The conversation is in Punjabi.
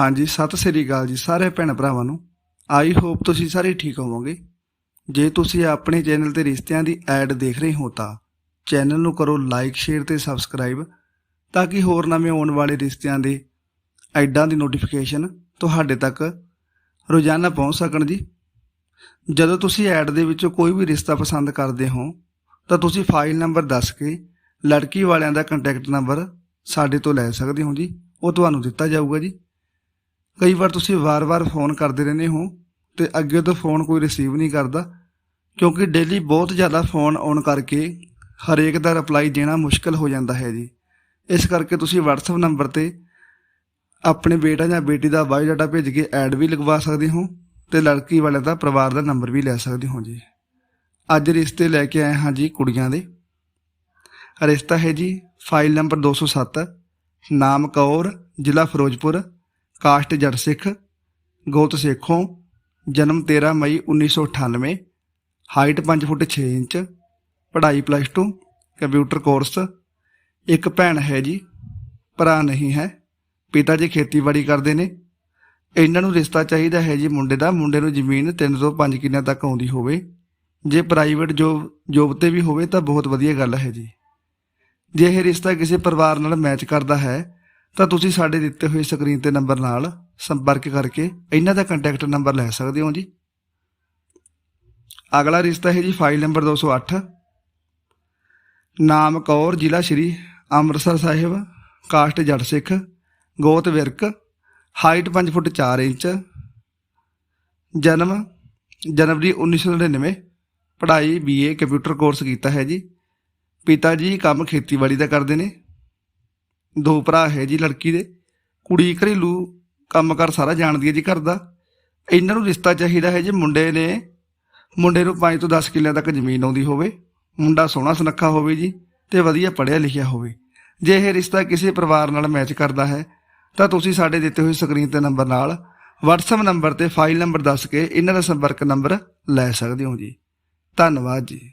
ਹਾਂਜੀ, ਸਤਿ ਸ੍ਰੀ ਅਕਾਲ ਜੀ ਸਾਰੇ ਭੈਣ ਭਰਾਵਾਂ ਨੂੰ। ਆਈ ਹੋਪ ਤੁਸੀਂ ਸਾਰੇ ਠੀਕ ਹੋਵੋਗੇ। ਜੇ ਤੁਸੀਂ ਆਪਣੇ ਚੈਨਲ ਤੇ ਰਿਸ਼ਤਿਆਂ ਦੀ ਐਡ ਦੇਖ ਰਹੇ ਹੋ ਤਾਂ ਚੈਨਲ ਨੂੰ ਕਰੋ ਲਾਈਕ ਸ਼ੇਅਰ ਤੇ ਸਬਸਕ੍ਰਾਈਬ ਤਾਂ ਕਿ ਹੋਰ ਨਵੇਂ ਆਉਣ ਵਾਲੇ ਰਿਸ਼ਤਿਆਂ ਦੇ ਐਡਾਂ ਦੀ ਨੋਟੀਫਿਕੇਸ਼ਨ ਤੁਹਾਡੇ ਤੱਕ ਰੋਜ਼ਾਨਾ ਪਹੁੰਚ ਸਕਣ ਜੀ। ਜਦੋਂ ਤੁਸੀਂ ਐਡ ਦੇ ਵਿੱਚੋਂ ਕੋਈ ਵੀ ਰਿਸ਼ਤਾ ਪਸੰਦ ਕਰਦੇ ਹੋ, ਤਾਂ ਤੁਸੀਂ ਫਾਈਲ ਨੰਬਰ ਦੱਸ ਕੇ ਲੜਕੀ ਵਾਲਿਆਂ ਦਾ ਕੰਟੈਕਟ ਨੰਬਰ ਸਾਡੇ ਤੋਂ ਲੈ ਸਕਦੇ ਹੋ ਜੀ। ਉਹ ਤੁਹਾਨੂੰ ਦਿੱਤਾ ਜਾਊਗਾ ਜੀ। ਕਈ ਵਾਰ ਤੁਸੀਂ ਵਾਰ-ਵਾਰ ਫੋਨ ਕਰਦੇ ਰਹਿੰਦੇ ਹੋ ਤੇ ਅੱਗੇ ਤੋਂ ਫੋਨ ਕੋਈ ਰਿਸੀਵ ਨਹੀਂ ਕਰਦਾ, ਕਿਉਂਕਿ ਡੇਲੀ ਬਹੁਤ ਜ਼ਿਆਦਾ ਫੋਨ ਆਉਣ ਕਰਕੇ ਹਰੇਕ ਦਾ ਰਿਪਲਾਈ ਦੇਣਾ ਮੁਸ਼ਕਲ ਹੋ ਜਾਂਦਾ ਹੈ ਜੀ। ਇਸ ਕਰਕੇ ਤੁਸੀਂ WhatsApp ਨੰਬਰ ਤੇ ਆਪਣੇ ਬੇਟਾ ਜਾਂ ਬੇਟੀ ਦਾ ਬਾਇਓਡਾਟਾ ਭੇਜ ਕੇ ਐਡ ਵੀ ਲਗਵਾ ਸਕਦੇ ਹੋ ਤੇ ਲੜਕੀ ਵਾਲੇ ਦਾ ਪਰਿਵਾਰ ਦਾ ਨੰਬਰ ਵੀ ਲੈ ਸਕਦੇ ਹੋ ਜੀ। ਅੱਜ ਰਿਸ਼ਤੇ ਲੈ ਕੇ ਆਏ ਹਾਂ ਜੀ ਕੁੜੀਆਂ ਦੇ। ਰਿਸ਼ਤਾ ਹੈ ਜੀ ਫਾਈਲ ਨੰਬਰ 207 ਨਾਮ ਕੌਰ, ਜ਼ਿਲ੍ਹਾ ਫਿਰੋਜ਼ਪੁਰ ਕਾਸਟ ਜੱਟ ਸਿੱਖ, ਗੋਤ ਸੇਖੋਂ, ਜਨਮ 13 ਮਈ 1998 ਹਾਈਟ 5 ਫੁੱਟ 6 ਇੰਚ, ਪੜ੍ਹਾਈ ਪਲੱਸ 2 ਕੰਪਿਊਟਰ ਕੋਰਸ ਇੱਕ ਭੈਣ ਹੈ ਜੀ, ਭਰਾ ਨਹੀਂ ਹੈ, ਪਿਤਾ ਜੀ ਖੇਤੀਬਾੜੀ ਕਰਦੇ ਨੇ। ਇਹਨਾਂ ਨੂੰ ਰਿਸ਼ਤਾ ਚਾਹੀਦਾ ਹੈ ਜੀ ਮੁੰਡੇ ਦਾ, ਮੁੰਡੇ ਨੂੰ ਜ਼ਮੀਨ 3 ਤੋਂ 5 ਕਿੱਲਿਆਂ ਤੱਕ ਆਉਂਦੀ ਹੋਵੇ। ਜੇ ਪ੍ਰਾਈਵੇਟ ਜੋਬ ਜੋਬ ਤੇ ਵੀ ਹੋਵੇ ਤਾਂ ਬਹੁਤ ਵਧੀਆ ਗੱਲ ਹੈ ਜੀ। ਜੇ ਇਹ ਰਿਸ਼ਤਾ ਕਿਸੇ ਪਰਿਵਾਰ ਨਾਲ ਮੈਚ ਕਰਦਾ ਹੈ ਤਾਂ ਤੁਸੀਂ ਸਾਡੇ ਦਿੱਤੇ ਹੋਏ ਸਕਰੀਨ ਤੇ ਨੰਬਰ ਨਾਲ ਸੰਪਰਕ ਕਰਕੇ ਇਹਨਾਂ ਦਾ ਕੰਟੈਕਟ ਨੰਬਰ ਲੈ ਸਕਦੇ ਹੋ ਜੀ। ਅਗਲਾ ਰਿਸ਼ਤਾ ਹੈ ਜੀ ਫਾਈਲ ਨੰਬਰ 208 ਨਾਮ ਕੌਰ, ਜ਼ਿਲ੍ਹਾ ਸ਼੍ਰੀ ਅੰਮ੍ਰਿਤਸਰ ਸਾਹਿਬ ਕਾਸਟ ਜੱਟ ਸਿੱਖ, ਗੋਤ ਵਿਰਕ ਹਾਈਟ 5 ਫੁੱਟ 4 ਇੰਚ, ਜਨਮ ਜਨਵਰੀ 1999 ਪੜ੍ਹਾਈ ਬੀਏ ਕੰਪਿਊਟਰ ਕੋਰਸ ਕੀਤਾ ਹੈ ਜੀ। ਪਿਤਾ ਜੀ ਕੰਮ ਖੇਤੀਬਾੜੀ ਦਾ ਕਰਦੇ ਨੇ। ਦੋ ਭਰਾ ਹੈ ਜੀ ਲੜਕੀ ਦੇ। ਕੁੜੀ ਘਰੇਲੂ ਕੰਮਕਾਰ ਸਾਰਾ ਜਾਣਦੀ ਹੈ ਜੀ ਘਰ ਦਾ। ਇਹਨਾਂ ਨੂੰ ਰਿਸ਼ਤਾ ਚਾਹੀਦਾ ਹੈ ਜੀ ਮੁੰਡੇ ਨੇ। ਮੁੰਡੇ ਨੂੰ 5 ਤੋਂ 10 ਕਿੱਲਿਆਂ ਤੱਕ ਜ਼ਮੀਨ ਆਉਂਦੀ ਹੋਵੇ। ਮੁੰਡਾ ਸੋਹਣਾ ਸੁਨੱਖਾ ਹੋਵੇ ਜੀ ਤੇ ਵਧੀਆ ਪੜ੍ਹਿਆ ਲਿਖਿਆ ਹੋਵੇ। ਜੇ ਇਹ ਰਿਸ਼ਤਾ ਕਿਸੇ ਪਰਿਵਾਰ ਨਾਲ ਮੈਚ ਕਰਦਾ ਹੈ, ਤਾਂ ਤੁਸੀਂ ਸਾਡੇ ਦਿੱਤੇ ਹੋਏ ਸਕਰੀਨ ਤੇ ਨੰਬਰ ਨਾਲ WhatsApp ਨੰਬਰ ਤੇ ਫਾਈਲ ਨੰਬਰ ਦੱਸ ਕੇ ਇਹਨਾਂ ਦਾ ਸੰਪਰਕ ਨੰਬਰ ਲੈ ਸਕਦੇ ਹੋ ਜੀ। ਧੰਨਵਾਦ ਜੀ।